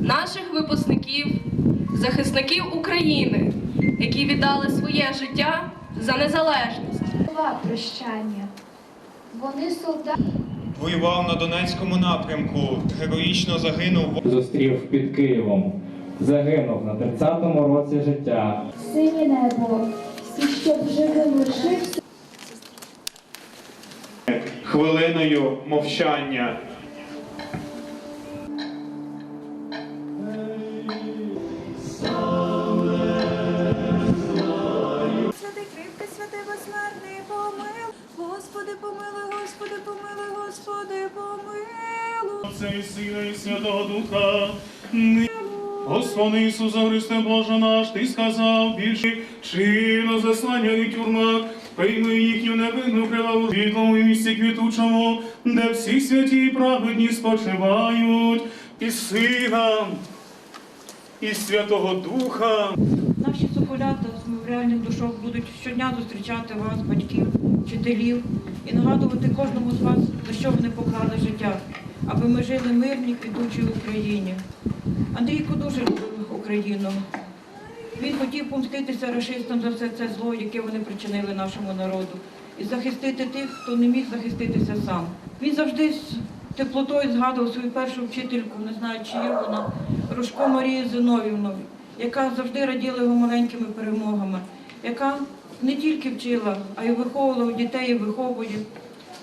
наших випускників, захисників України, які віддали своє життя за незалежність. Слова прощання. Вони солдати. Воював на Донецькому напрямку, героїчно загинув. зустрів під Києвом. Загинув на 30-му році життя. Синє небо. Всі, щоб живим лишився. Хвилиною мовчання. Господи, помилуй, Господи, помилуй, Господи, помилуй. Отця і Сина і Святого Духа. Господи Ісусе Христе Боже наш, Ти сказав більше чино заслання і тюрмах, прийми їхню невинну криваву світлому місці квітучому, де всі святі і праведні спочивають, і Сина, і Святого Духа. Соколята з меморіальних душок будуть щодня зустрічати вас, батьків, вчителів, і нагадувати кожному з вас, за що вони поклали життя, аби ми жили мирній, квітучій Україні. Андрійко дуже любив Україну. Він хотів помститися рашистам за все це зло, яке вони причинили нашому народу, і захистити тих, хто не міг захиститися сам. Він завжди з теплотою згадував свою першу вчительку, не знаю, чи є вона, Рожко Марію Зиновівну, яка завжди раділа його маленькими перемогами, яка не тільки вчила, а й виховувала у дітей і виховує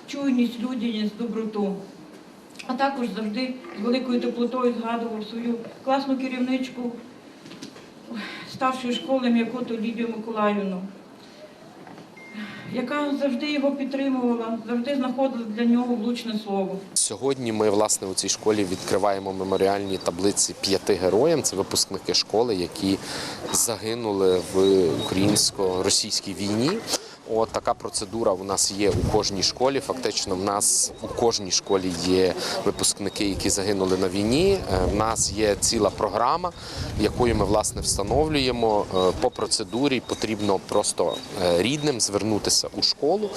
чуйність, людяність, доброту. А також завжди з великою теплотою згадував свою класну керівничку старшої школи М'якоту Лідію Миколаївну, яка завжди його підтримувала, завжди знаходила для нього влучне слово. Сьогодні ми власне у цій школі відкриваємо меморіальні таблиці п'яти героям. Це випускники школи, які загинули в українсько-російській війні. От така процедура у нас є у кожній школі. Фактично, в нас у кожній школі є випускники, які загинули на війні. Е, В нас є ціла програма, якою ми власне встановлюємо. Е, По процедурі потрібно просто е, рідним звернутися у школу,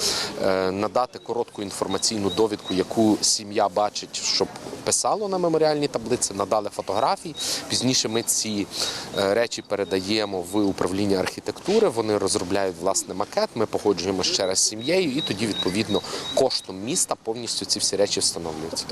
надати коротку інформаційну довідку, яку сім'я бачить, щоб писало на меморіальні таблиці, надали фотографії. Пізніше ми ці е, речі передаємо в управління архітектури. Вони розробляють власне макет. Ми погоджуємо ще раз з сім'єю, і тоді відповідно коштом міста повністю ці всі речі встановлюються.